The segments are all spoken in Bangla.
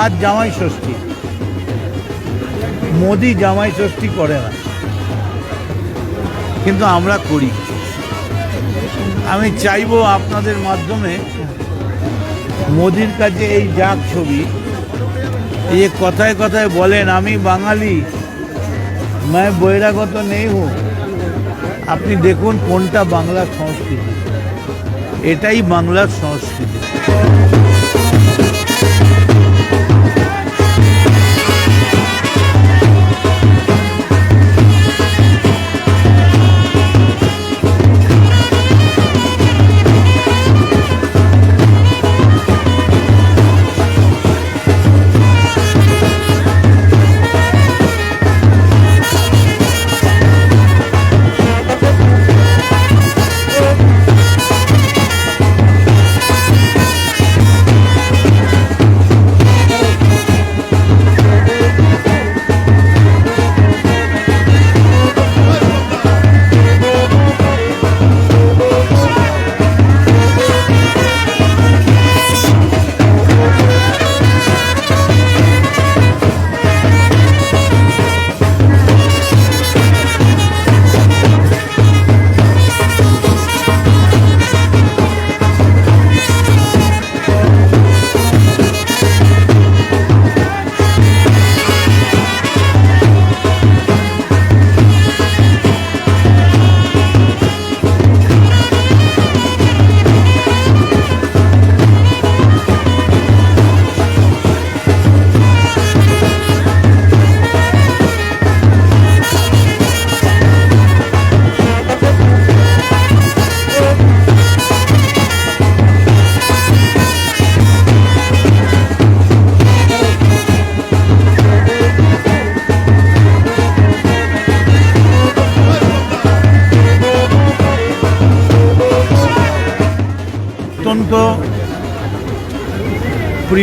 আজ জামাই ষষ্ঠী। মোদি জামাই ষষ্ঠী করে না। কিন্তু আমরা করি। আমি চাইব আপনাদের মাধ্যমে মোদির কাছে এই যাক ছবি। এই কথায় কথায় বলেন, আমি বাঙালি। मैं বহিরাগত নেই হো। আপনি দেখুন কোনটা বাংলার সংস্কৃতি। এটাই বাংলার সংস্কৃতি।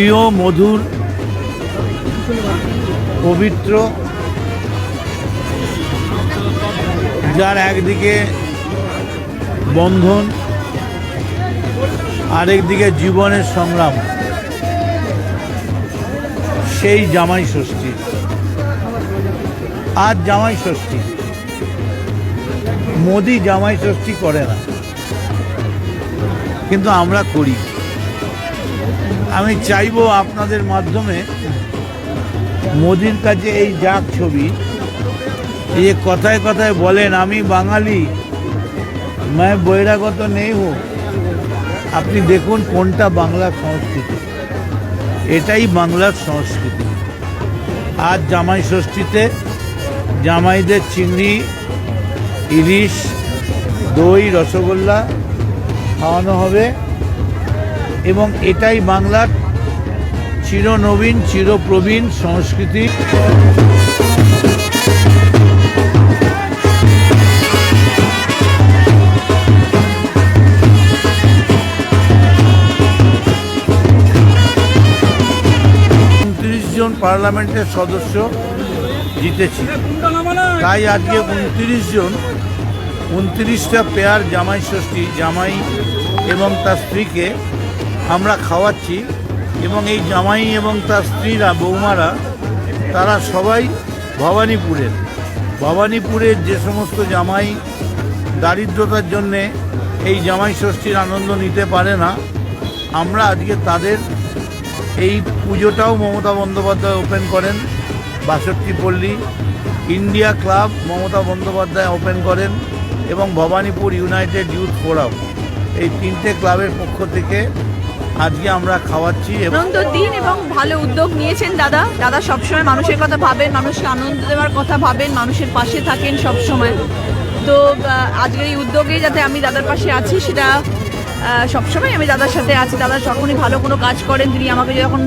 প্রিয়, মধুর, পবিত্র, যার একদিকে বন্ধন, আরেকদিকে জীবনের সংগ্রাম, সেই জামাই ষষ্ঠী। আজ জামাই ষষ্ঠী, মোদি জামাই ষষ্ঠী করে না। কিন্তু আমরা করি। আমি চাইব আপনাদের মাধ্যমে মোদির কাছে এই যাক ছবি। এই কথায় কথায় বলেন, আমি বাঙালি। मैं বহিরাগত নেই হো আপনি দেখুন কোনটা বাংলার সংস্কৃতি। এটাই বাংলার সংস্কৃতি। আজ জামাই ষষ্ঠীতে জামাইদের চিংড়ি, ইলিশ, দই, রসগোল্লা খাওয়ানো হবে। এবং এটাই বাংলার চিরনবীন, চিরপ্রবীণ সংস্কৃতি। জন পার্লামেন্টের সদস্য জিতেছি। তাই আজকে উনত্রিশ জন, উনত্রিশটা পেয়ার জামাই ষষ্ঠী, জামাই এবং তার স্ত্রীকে আমরা খাওয়াচ্ছি এবং এই জামাই এবং তার স্ত্রীরা, বৌমারা, তারা সবাই ভবানীপুরের। ভবানীপুরের যে সমস্ত জামাই দারিদ্রতার জন্যে এই জামাই ষষ্ঠীর আনন্দ নিতে পারে না, আমরা আজকে তাদের এই পুজোটাও মমতা বন্দ্যোপাধ্যায় ওপেন করেন, বাষট্টি পল্লী, India club Mamata Bandyopadhyay open করেন এবং ভবানীপুর ইউনাইটেড ইউথ ফোরাম, এই তিনটে ক্লাবের পক্ষ থেকে আজকে আমরা খাওয়াচ্ছি আনন্দ দিন এবং ভালো উদ্যোগ নিয়েছেন দাদা। দাদা সবসময় মানুষের কথা ভাবেন, মানুষকে আনন্দ দেওয়ার কথা ভাবেন, মানুষের পাশে থাকেন সব সময় তো আজকের এই উদ্যোগে যাতে আমি দাদার পাশে আছি সেটা সবসময় আমি দাদার সাথে আছি। দাদা যখনই ভালো কোনো কাজ করেন, তিনি আমাকে যখন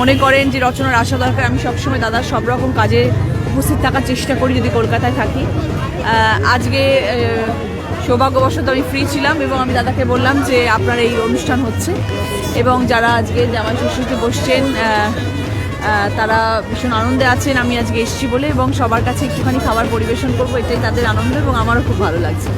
মনে করেন যে রচনার আসা দরকার, আমি সবসময় দাদার সব রকম কাজে উপস্থিত থাকার চেষ্টা করি যদি কলকাতায় থাকি। আজকে সৌভাগ্যবশত আমি ফ্রি ছিলাম এবং আমি দাদাকে বললাম যে আপনার এই অনুষ্ঠান হচ্ছে এবং যারা আজকে জামাই শ্বশুরকে বসছেন তারা ভীষণ আনন্দে আছেন। আমি আজকে এসেছি বলে এবং সবার কাছে একটুখানি খাবার পরিবেশন করব, এটাই তাদের আনন্দ এবং আমারও খুব ভালো লাগছে।